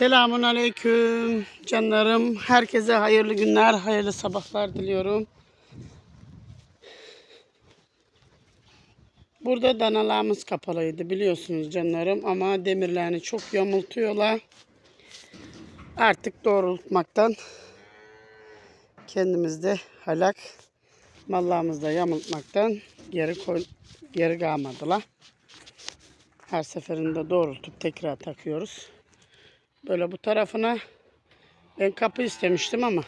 Selamun aleyküm canlarım. Herkese hayırlı günler, hayırlı sabahlar diliyorum. Burada danalarımız kapalıydı biliyorsunuz canlarım ama demirlerini çok yamultuyorlar. Artık doğrultmaktan kendimizde halak mallarımızda yamultmaktan geri koy, geri kalmadılar. Her seferinde doğrultup tekrar takıyoruz. Böyle bu tarafına ben kapı istemiştim ama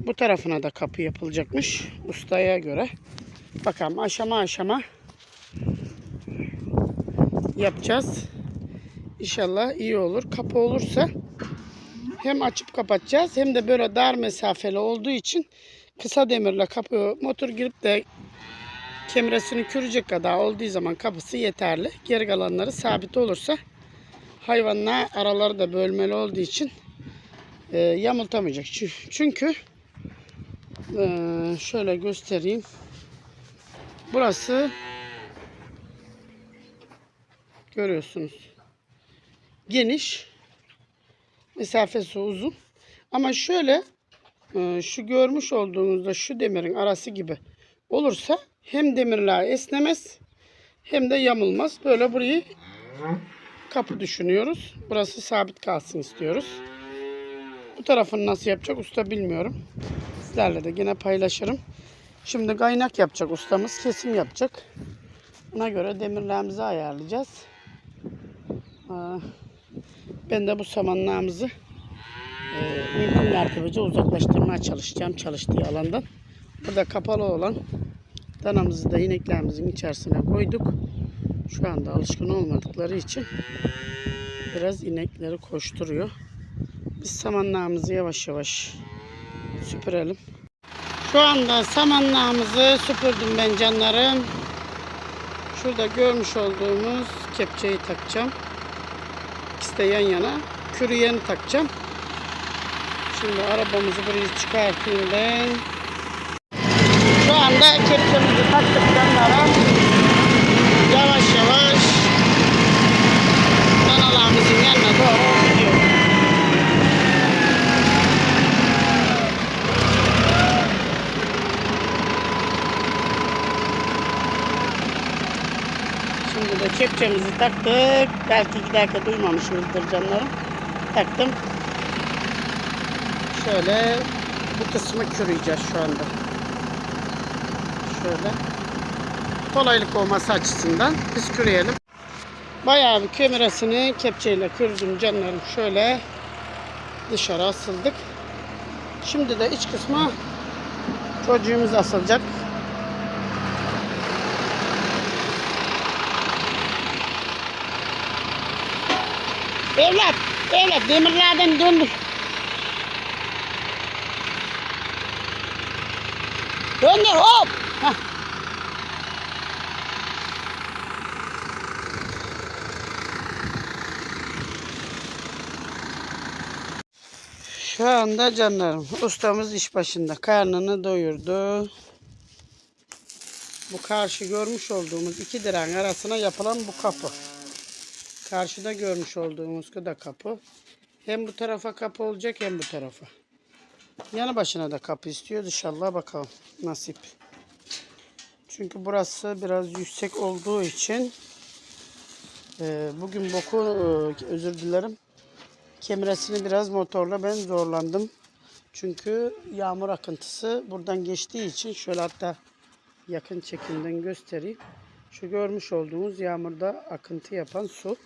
bu tarafına da kapı yapılacakmış ustaya göre. Bakalım aşama aşama yapacağız. İnşallah iyi olur. Kapı olursa hem açıp kapatacağız hem de böyle dar mesafeli olduğu için kısa demirle kapı motor girip de kemresini kürecek kadar olduğu zaman kapısı yeterli. Geri kalanları sabit olursa hayvanlar araları da bölmeli olduğu için e, yamultamayacak. Çü- Çünkü e, şöyle göstereyim. Burası görüyorsunuz. Geniş. Mesafesi uzun. Ama şöyle e, şu görmüş olduğunuzda şu demirin arası gibi olursa hem demirler esnemez hem de yamulmaz. Böyle burayı kapı düşünüyoruz. Burası sabit kalsın istiyoruz. Bu tarafını nasıl yapacak usta bilmiyorum. Sizlerle de yine paylaşırım. Şimdi kaynak yapacak ustamız. Kesim yapacak. Buna göre demirlerimizi ayarlayacağız. Ben de bu samanlığımızı e, mümkün mertebece uzaklaştırmaya çalışacağım çalıştığı alandan. Burada kapalı olan danamızı da ineklerimizin içerisine koyduk. Şu anda alışkın olmadıkları için biraz inekleri koşturuyor. Biz samanlağımızı yavaş yavaş süpürelim. Şu anda samanlağımızı süpürdüm ben canlarım. Şurada görmüş olduğumuz kepçeyi takacağım. İkisi de yan yana. Kürüyeni takacağım. Şimdi arabamızı buraya çıkartayım ben. Şu anda kepçemizi taktık canlarım yavaş yavaş danalarımızın Şimdi de kepçemizi taktık. Belki iki dakika duymamışsınızdır canlarım. Taktım. Şöyle bu kısmı kürüyeceğiz şu anda. Şöyle kolaylık olması açısından biz küreyelim. Bayağı bir kömüresini kepçeyle kürdüm canlarım şöyle dışarı asıldık. Şimdi de iç kısmı çocuğumuz asılacak. Evlat, evlat demirlerden döndür. Döndür hop. Heh. Şu anda canlarım ustamız iş başında karnını doyurdu. Bu karşı görmüş olduğumuz iki direğin arasına yapılan bu kapı. Karşıda görmüş olduğumuz da kapı. Hem bu tarafa kapı olacak hem bu tarafa. Yanı başına da kapı istiyor. İnşallah bakalım nasip. Çünkü burası biraz yüksek olduğu için e, bugün boku e, özür dilerim kemiresini biraz motorla ben zorlandım. Çünkü yağmur akıntısı buradan geçtiği için şöyle hatta yakın çekimden göstereyim. Şu görmüş olduğunuz yağmurda akıntı yapan su.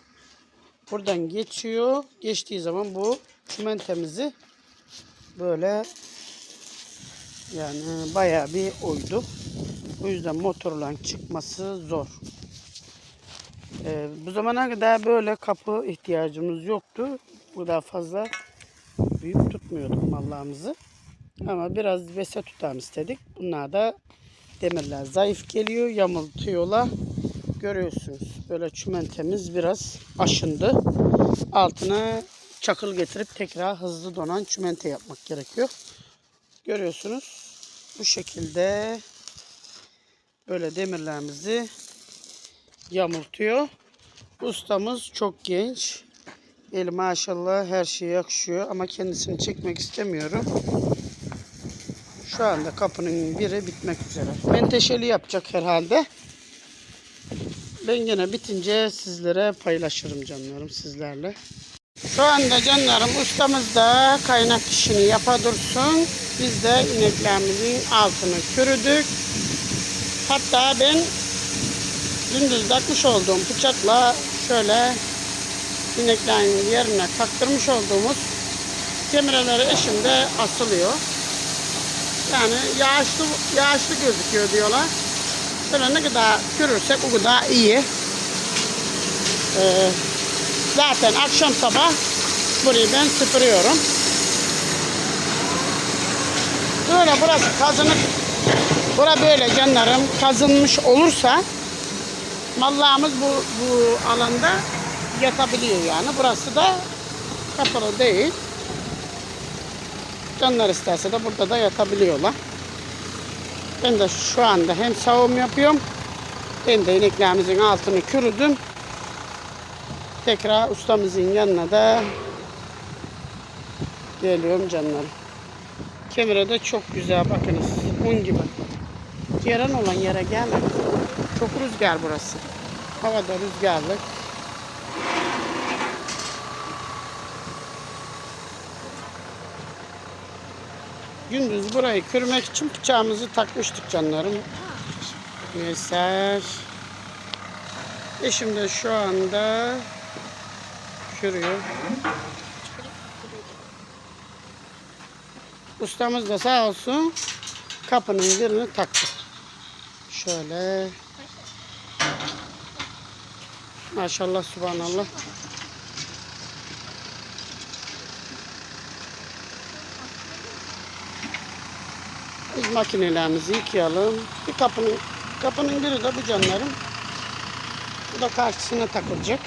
Buradan geçiyor. Geçtiği zaman bu çimentemizi böyle yani bayağı bir oydu. O yüzden motorla çıkması zor. Ee, bu zamana kadar böyle kapı ihtiyacımız yoktu. Bu daha fazla büyük tutmuyorduk mallarımızı. Ama biraz vese tutalım istedik. Bunlar da demirler zayıf geliyor, yamultuyorlar. Görüyorsunuz böyle çimentemiz biraz aşındı. Altına çakıl getirip tekrar hızlı donan çimente yapmak gerekiyor. Görüyorsunuz bu şekilde böyle demirlerimizi yamultuyor. Ustamız çok genç. El maşallah her şeye yakışıyor ama kendisini çekmek istemiyorum. Şu anda kapının biri bitmek üzere. Menteşeli yapacak herhalde. Ben yine bitince sizlere paylaşırım canlarım sizlerle. Şu anda canlarım ustamız da kaynak işini yapa dursun. Biz de ineklerimizin altını kürüdük. Hatta ben gündüz takmış olduğum bıçakla şöyle ineklerin yerine taktırmış olduğumuz kemireleri eşimde asılıyor. Yani yağışlı, yağışlı gözüküyor diyorlar. Böyle ne kadar kürürsek o kadar iyi. Ee, zaten akşam sabah burayı ben süpürüyorum. Böyle burası kazınıp bura böyle canlarım kazınmış olursa mallağımız bu, bu alanda yatabiliyor yani. Burası da kapalı değil. Canlar isterse de burada da yatabiliyorlar. Ben de şu anda hem savunma yapıyorum hem de ineklerimizin altını kürüdüm. Tekrar ustamızın yanına da geliyorum canlarım. Kemire de çok güzel bakınız. Un gibi. Yaran olan yere gelme. Çok rüzgar burası. Havada rüzgarlı. Gündüz burayı kırmak için bıçağımızı takmıştık canlarım. Neyse. Eşim de şu anda kürüyor. Ustamız da sağ olsun kapının birini taktı. Şöyle. Maşallah subhanallah. Biz makinelerimizi yıkayalım. Bir kapının kapının biri de bu canlarım. Bu da karşısına takılacak.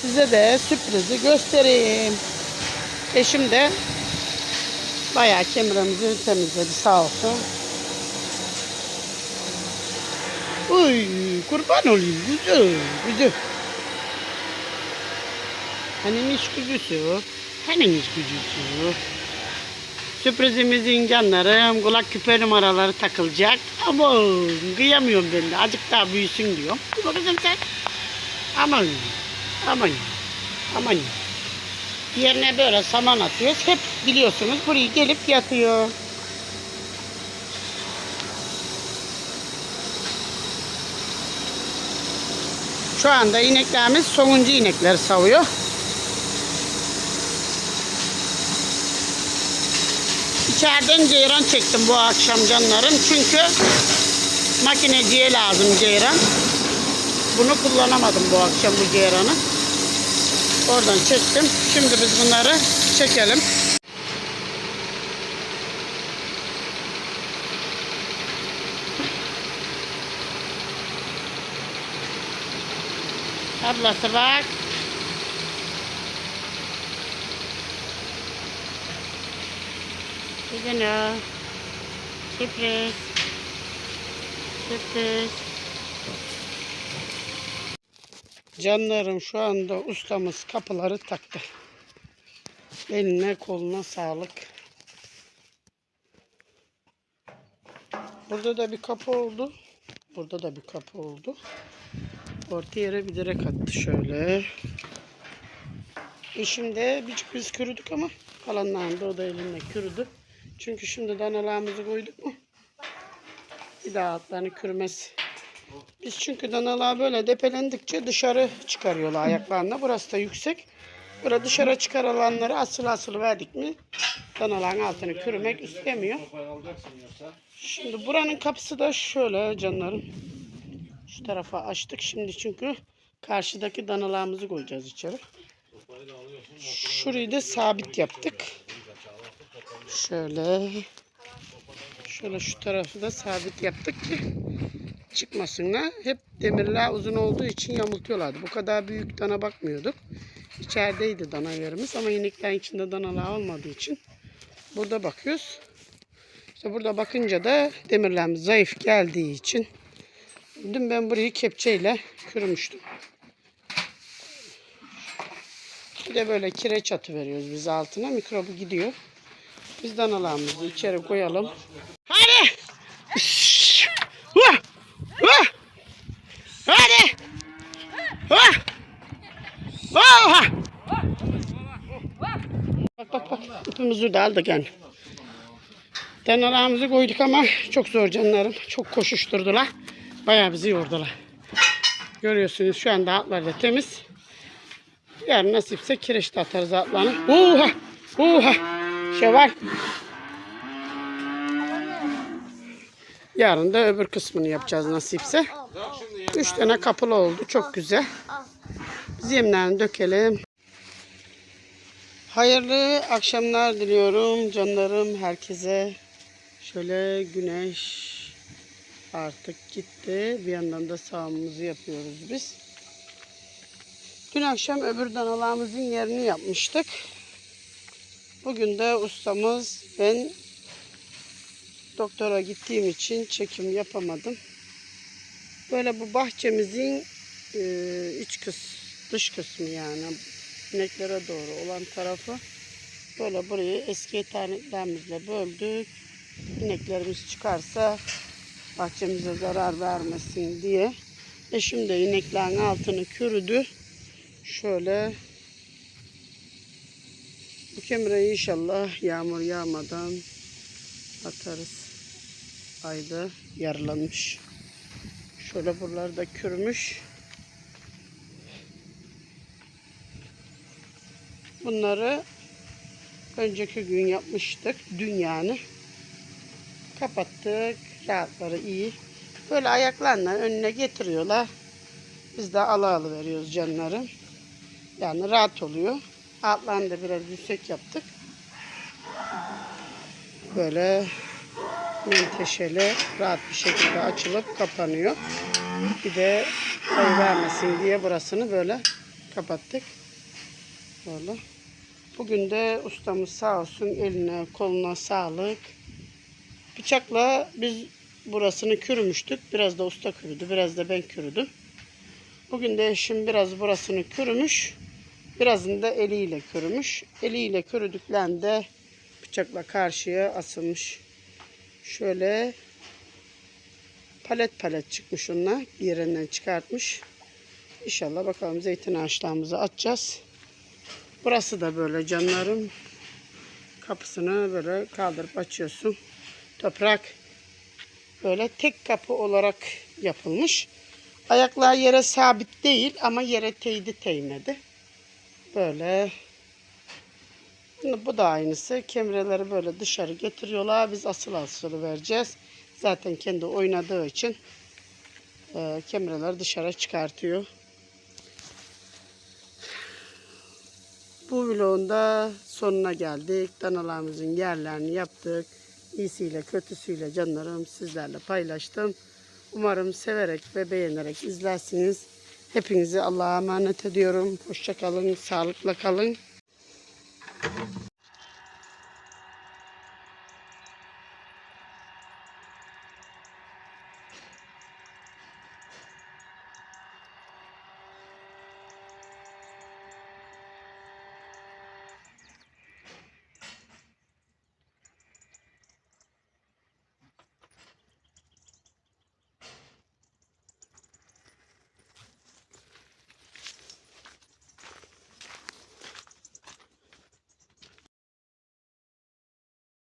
Size de sürprizi göstereyim. Eşim de bayağı kemiremizi temizledi sağ olsun. Uy kurban olayım güzel güzel. Hani iş gücüsü, hani iş gücüsü. Sürprizimizin canlarım, kulak küpe numaraları takılacak. Ama kıyamıyorum ben de. Azıcık daha büyüsün diyorum. Bir bakacağım sen. Aman, aman, aman. Yerine böyle saman atıyoruz. Hep biliyorsunuz buraya gelip yatıyor. Şu anda ineklerimiz sonuncu inekleri savuyor. İçeriden ceyran çektim bu akşam canlarım. Çünkü makineciye lazım ceyran. Bunu kullanamadım bu akşam bu ceyranı. Oradan çektim. Şimdi biz bunları çekelim. Ablası bak. O. Sürpriz. Sürpriz. Canlarım şu anda ustamız kapıları taktı. Eline koluna sağlık. Burada da bir kapı oldu. Burada da bir kapı oldu. Orta yere bir direk attı şöyle. E şimdi birçok biz kürüdük ama kalanlarında o da eline kürüdü. Çünkü şimdi danalarımızı koyduk mu? Bir daha altlarını kürümez. Biz çünkü danalar böyle depelendikçe dışarı çıkarıyorlar ayaklarına. Burası da yüksek. Burada dışarı çıkarılanları asıl asıl verdik mi danaların altını kürümek istemiyor. Şimdi buranın kapısı da şöyle canlarım. Şu tarafa açtık şimdi çünkü karşıdaki danalarımızı koyacağız içeri. Şurayı da sabit yaptık. Şöyle. Şöyle şu tarafı da sabit yaptık ki çıkmasınlar. Hep demirler uzun olduğu için yamultuyorlardı. Bu kadar büyük dana bakmıyorduk. İçerideydi dana yerimiz ama ineklerin içinde danalar olmadığı için burada bakıyoruz. İşte burada bakınca da demirlerimiz zayıf geldiği için dün ben burayı kepçeyle kürümüştüm. Bir de böyle kireç atı veriyoruz biz altına. Mikrobu gidiyor. Biz danalarımızı içeri koyalım. Hadi! Hadi! Vah! Bak bak bak. İpimizi de aldık yani. Danalarımızı koyduk ama çok zor canlarım. Çok koşuşturdular. Bayağı bizi yordular. Görüyorsunuz şu anda altlar da temiz. Yarın nasipse kireç de atarız altlarını. Oha! Oha! Var. Yarın da öbür kısmını yapacağız nasipse. Üç tane kapılı oldu. Çok güzel. Biz yemlerini dökelim. Hayırlı akşamlar diliyorum canlarım herkese. Şöyle güneş artık gitti. Bir yandan da sağımızı yapıyoruz biz. Dün akşam öbür danalarımızın yerini yapmıştık. Bugün de ustamız ben doktora gittiğim için çekim yapamadım. Böyle bu bahçemizin e, iç kıs, dış kısmı yani ineklere doğru olan tarafı böyle burayı eski eternetlerimizle böldük. İneklerimiz çıkarsa bahçemize zarar vermesin diye. Eşim de ineklerin altını kürüdü. Şöyle bu kemireyi inşallah yağmur yağmadan atarız. Ayda yarılanmış. Şöyle buraları da kürmüş. Bunları önceki gün yapmıştık. Dün yani. Kapattık. Rahatları iyi. Böyle ayaklarla önüne getiriyorlar. Biz de ala alı veriyoruz canlarım. Yani rahat oluyor. Altlarını da biraz yüksek yaptık. Böyle menteşeli rahat bir şekilde açılıp kapanıyor. Bir de kayı vermesin diye burasını böyle kapattık. Böyle. Bugün de ustamız sağ olsun eline koluna sağlık. Bıçakla biz burasını kürümüştük. Biraz da usta kürüdü. Biraz da ben kürüdüm. Bugün de eşim biraz burasını kürümüş. Birazını da eliyle kürümüş. Eliyle kürüdüklerinde bıçakla karşıya asılmış. Şöyle palet palet çıkmış onunla. Yerinden çıkartmış. İnşallah bakalım zeytin ağaçlarımızı açacağız. Burası da böyle canlarım. Kapısını böyle kaldırıp açıyorsun. Toprak böyle tek kapı olarak yapılmış. Ayaklar yere sabit değil ama yere teydi teymedi. Böyle. Bu da aynısı. Kemireleri böyle dışarı getiriyorlar. Biz asıl asılı vereceğiz. Zaten kendi oynadığı için e, kemireleri dışarı çıkartıyor. Bu vlogun da sonuna geldik. Danalarımızın yerlerini yaptık. İyisiyle kötüsüyle canlarım sizlerle paylaştım. Umarım severek ve beğenerek izlersiniz. Hepinizi Allah'a emanet ediyorum. Hoşçakalın, sağlıkla kalın.